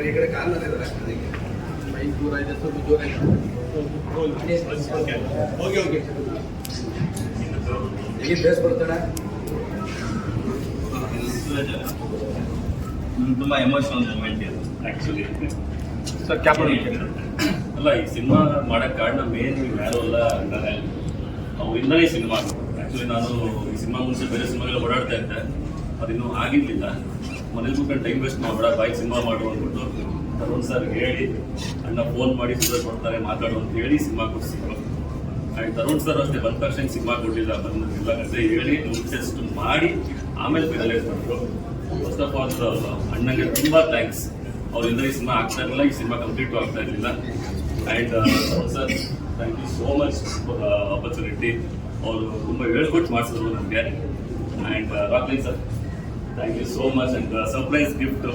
ಈ ಕಡೆ ಕಾಲು ಇದ್ದಾರೆ ಅದಕ್ಕೆ. ಮೈಕ್ ದೂರ ಇದೆ ಸ್ವಲ್ಪ ಜೋರ ಓಕೆ ಓಕೆ ಈಗ ಬೇಸ್ ತುಂಬ ಎಮೋಷನಲ್ ಮೂಮೆಂಟ್ ಇದು ಆ್ಯಕ್ಚುಲಿ ಸರ್ ಕ್ಯಾಪ್ ಅಲ್ಲ ಈ ಸಿನಿಮಾ ಮಾಡೋಕ್ಕೆ ಕಾರಣ ಮೇನ್ ಯಾರು ಅಲ್ಲ ಅಂತಾರೆ. ಅವು ಈ ಸಿನಿಮಾ. ಆ್ಯಕ್ಚುಲಿ ನಾನು ಈ ಸಿನಿಮಾ ಮುಂಚೆ ಬೇರೆ ಸಿನಿಮಾಗೆಲ್ಲ ಓಡಾಡ್ತಾ ಇದ್ದೆ. ಅದಿನ್ನೂ ಆಗಿರ್ಲಿಲ್ಲ. ಮನೇಲಿ ಕೂತ್ಕೊಂಡು ಟೈಮ್ ವೇಸ್ಟ್ ಮಾಡಬೇಡ ಬಾಯ್ ಸಿನಿಮಾ ಮಾಡು ಅಂದ್ಬಿಟ್ಟು ಅದೊಂದು ಸರ್ ಹೇಳಿ, ಅಣ್ಣ ಫೋನ್ ಮಾಡಿ ಸುಧಾರ್ ಕೊಡ್ತಾರೆ, ಮಾತಾಡು ಅಂತ ಹೇಳಿ ಸಿನಿಮಾ ಕೊಡಿಸಿದ್ರು. ಆ್ಯಂಡ್ ತರುಣ್ ಸರ್ ಅಷ್ಟೇ ಬಂದ ತಕ್ಷಣ ಸಿನಿಮಾ ಕೊಡಲಿಲ್ಲ ಬಂದಿಲ್ಲ ಅಂತ ಹೇಳಿ ಟೆಸ್ಟ್ ಮಾಡಿ ಆಮೇಲೆ ಫೈನಲೈಸ್ ಮಾಡಿದ್ರು. ಫಸ್ಟ್ ಆಫ್ ಆಲ್ ಅಣ್ಣಂಗೆ ತುಂಬ ಥ್ಯಾಂಕ್ಸ್ ಅವರಿಂದ ಈ ಸಿನಿಮಾ ಆಗ್ತಾ ಇರಲಿಲ್ಲ, ಈ ಸಿನಿಮಾ ಕಂಪ್ಲೀಟು ಆಗ್ತಾ ಇರಲಿಲ್ಲ. And sir thank you so much opportunity ಅವರು ತುಂಬ ಹೇಳ್ಕೊಟ್ಟು ಮಾಡಿಸಿದ್ರು ನನಗೆ and Rockline sir thank you so much and surprise gift